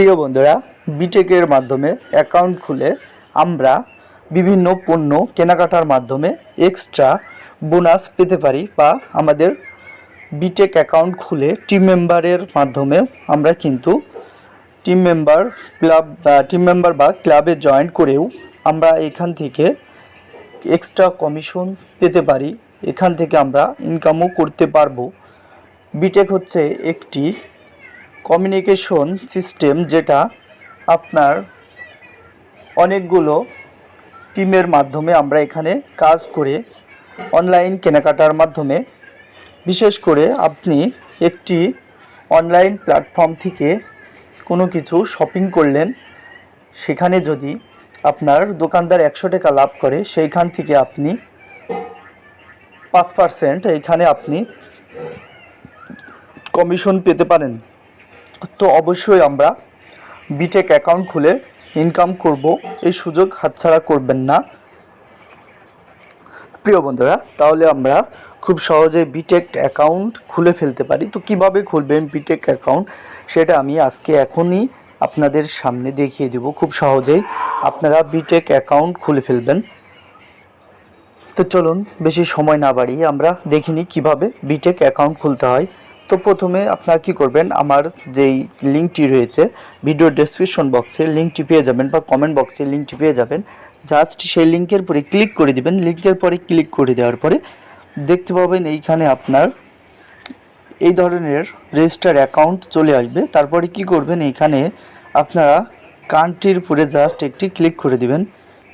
প্রিয় বন্ধুরা বিটেকের মাধ্যমে অ্যাকাউন্ট খুলে আমরা বিভিন্ন পণ্য কেনাকাটার মাধ্যমে এক্সট্রা বোনাস পেতে পারি বা আমাদের বিটেক অ্যাকাউন্ট খুলে টিম মেম্বারের মাধ্যমে আমরা কিন্তু team member club team member বা ক্লাবে জয়েন করেও আমরা এখান থেকে এক্সট্রা কমিশন পেতে পারি। এখান থেকে আমরা ইনকামও করতে পারব। বিটেক হচ্ছে একটি কমিউনিকেশন সিস্টেম যেটা আপনার অনেকগুলো টিমের মাধ্যমে আমরা এখানে কাজ করে অনলাইন কেনাকাটার মাধ্যমে, বিশেষ করে আপনি একটি অনলাইন প্ল্যাটফর্ম থেকে কোনো কিছু শপিং করলেন, সেখানে যদি আপনার দোকানদার একশো টাকা লাভ করে, সেইখান থেকে আপনি পাঁচ পার্সেন্ট এইখানে আপনি কমিশন পেতে পারেন। তো অবশ্যই আমরা বিটেক অ্যাকাউন্ট খুলে ইনকাম করব। এই সুযোগ হাতছাড়া করবেন না। প্রিয় বন্ধুরা, তাহলে আমরা খুব সহজে বিটেক অ্যাকাউন্ট খুলে ফেলতে পারি। তো কীভাবে খুলবেন বিটেক অ্যাকাউন্ট সেটা আমি আজকে এখনই আপনাদের সামনে দেখিয়ে দেব। খুব সহজেই আপনারা বিটেক অ্যাকাউন্ট খুলে ফেলবেন। তো চলুন, বেশি সময় না বাড়িয়ে আমরা দেখিনি কীভাবে বিটেক অ্যাকাউন্ট খুলতে হয়। তো প্রথমে আপনারা কি করবেন, আমার যেই লিঙ্কটি রয়েছে ভিডিও ডেসক্রিপশন বক্সে লিঙ্কটি পেয়ে যাবেন বা কমেন্ট বক্সে লিঙ্কটি পেয়ে যাবেন। জাস্ট সেই লিঙ্কের পরে ক্লিক করে দিবেন। লিঙ্কের পরে ক্লিক করে দেওয়ার পরে দেখতে পাবেন এইখানে আপনার এই ধরনের রেজিস্টার অ্যাকাউন্ট চলে আসবে। তারপরে কি করবেন এখানে আপনারা কান্ট্রির উপরে জাস্ট একটি ক্লিক করে দিবেন।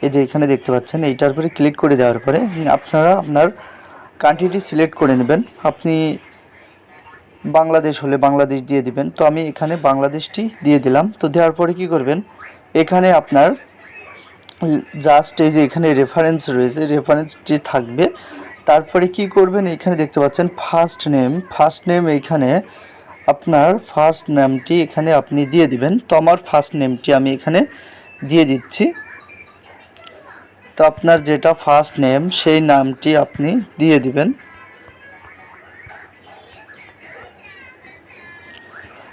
এই যে এখানে দেখতে পাচ্ছেন, এইটার উপরে ক্লিক করে দেওয়ার পরে আপনারা আপনার কান্ট্রিটি সিলেক্ট করে নেবেন। আপনি বাংলাদেশ হলে বাংলাদেশ দিয়ে দিবেন। তো আমি এখানে বাংলাদেশটি দিয়ে দিলাম। তো দেওয়ার পরে কি করবেন? এখানে আপনার জাস্ট এই যে এখানে রেফারেন্স রয়েছে রেফারেন্সটি থাকবে। তারপরে কি করবেন? এখানে দেখতে পাচ্ছেন ফার্স্ট নেম ফার্স্ট নেম এখানে আপনার ফার্স্ট নেমটি এখানে আপনি দিয়ে দিবেন। তো আমার ফার্স্ট নেমটি আমি এখানে দিয়ে দিচ্ছি। তো আপনার যেটা ফার্স্ট নেম সেই নামটি আপনি দিয়ে দিবেন।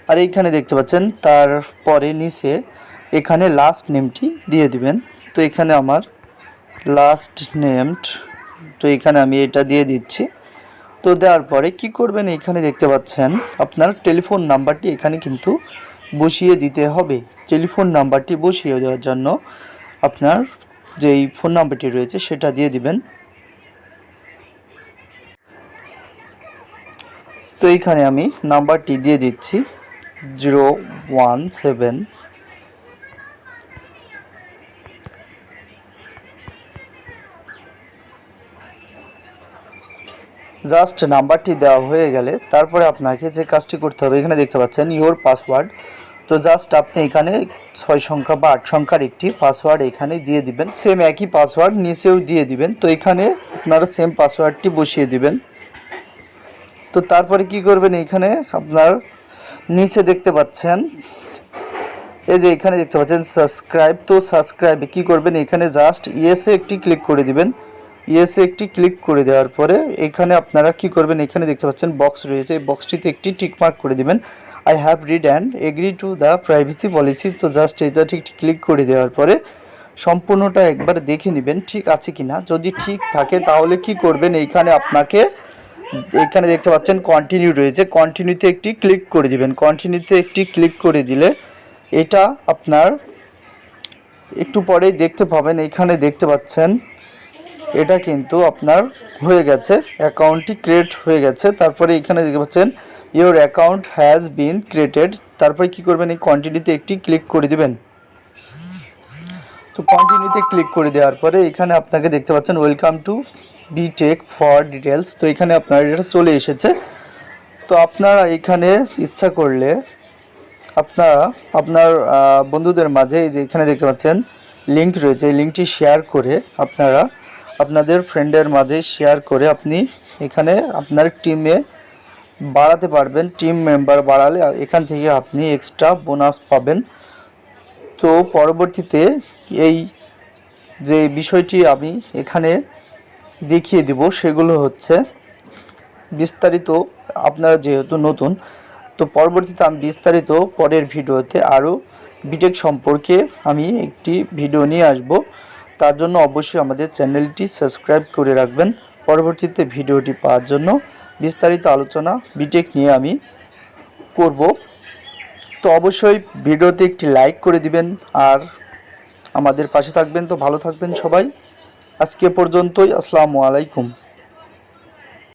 আর এইখানে দেখতে পাচ্ছেন তারপরে নিচে এখানে লাস্ট নেমটি দিয়ে দিবেন। তো এখানে আমার লাস্ট নেমড তো এখানে আমি এটা দিয়ে দিচ্ছি। তো দেওয়ার পরে কি করবেন, এখানে দেখতে পাচ্ছেন, আপনার টেলিফোন নাম্বারটি এখানে কিন্তু বসিয়ে দিতে হবে। টেলিফোন নাম্বারটি বসিয়ে দেওয়ার জন্য আপনার যেই ফোন নাম্বারটি রয়েছে, সেটা দিয়ে দিবেন। তো এইখানে আমি নাম্বারটি দিয়ে দিচ্ছি। জিরো ওয়ান সেভেন জাস্ট নাম্বারটি দেওয়া হয়ে গেলে তারপরে আপনাকে যে কাজটি করতে হবে, এখানে দেখতে পাচ্ছেন ইওর পাসওয়ার্ড তো জাস্ট আপনি এখানে ছয় সংখ্যা বা আট সংখ্যার একটি পাসওয়ার্ড এখানে দিয়ে দিবেন। সেম একই পাসওয়ার্ড নিচেও দিয়ে দিবেন। তো এখানে আপনারা সেম পাসওয়ার্ডটি বসিয়ে দিবেন। তো তারপরে কি করবেন এখানে? আপনার নিচে দেখতে পাচ্ছেন। এই যে এখানে দেখতে পাচ্ছেন সাবস্ক্রাইব তো সাবস্ক্রাইবে কি করবেন? এখানে জাস্ট ইয়েসে একটি ক্লিক করে দিবেন। ইয়েসে একটি ক্লিক করে দেওয়ার পরে এখানে আপনারা কি করবেন? এখানে দেখতে পাচ্ছেন বক্স রয়েছে। এই বক্সটিতে একটি টিক মার্ক করে দিবেন। I have read and agree to the privacy policy তো জাস্ট এটা ঠিক ক্লিক করে দেওয়ার পরে সম্পূর্ণটা একবার দেখে নেবেন ঠিক আছে কিনা। যদি ঠিক থাকে তাহলে কি করবেন? এইখানে আপনাকে এখানে দেখতে পাচ্ছেন কন্টিনিউ রয়েছে। কন্টিনিউতে একটি ক্লিক করে দিবেন। কন্টিনিউতে একটি ক্লিক করে দিলে এটা আপনার একটু পরেই দেখতে পাবেন। এখানে দেখতে পাচ্ছেন, এটা কিন্তু আপনার হয়ে গেছে। অ্যাকাউন্টটি ক্রিয়েট হয়ে গেছে। তারপরে এখানে দেখতে পাচ্ছেন your account has been created তারপরে কি করবেন? এই কন্টিনিউতে একটি ক্লিক করে দিবেন। তো কন্টিনিউতে ক্লিক করে দেওয়ার পরে এখানে আপনাকে দেখতে পাচ্ছেন welcome to B tech for details তো এখানে আপনার এটা চলে এসেছে। তো আপনারা এখানে ইচ্ছা করলে আপনারা, আপনার বন্ধুদের মাঝে এই যে এখানে দেখতে পাচ্ছেন লিংক রয়েছে। এই লিঙ্কটি শেয়ার করে আপনারা, আপনাদের ফ্রেন্ডের মাঝে শেয়ার করে আপনি এখানে আপনার টিমে বাড়াতে পারবেন। টিম মেম্বার বাড়ালে এখান থেকে আপনি এক্সট্রা বোনাস পাবেন। তো পরবর্তীতে এই যে বিষয়টি আমি এখানে দেখিয়ে দিব, সেগুলো হচ্ছে বিস্তারিত, আপনারা যেহেতু নতুন, তো পরবর্তীতে আমি বিস্তারিত পরের ভিডিওতে আরও বিটেক সম্পর্কে আমি একটি ভিডিও নিয়ে আসব। তার জন্য অবশ্যই আমাদের চ্যানেলটি সাবস্ক্রাইব করে রাখবেন। পরবর্তীতে ভিডিওটি পাওয়ার জন্য বিস্তারিত আলোচনা বিটেক নিয়ে আমি করব। তো অবশ্যই ভিডিওতে একটি লাইক করে দিবেন, আর আমাদের পাশে থাকবেন। তো ভালো থাকবেন সবাই। আজকে পর্যন্তই আসসালামু আলাইকুম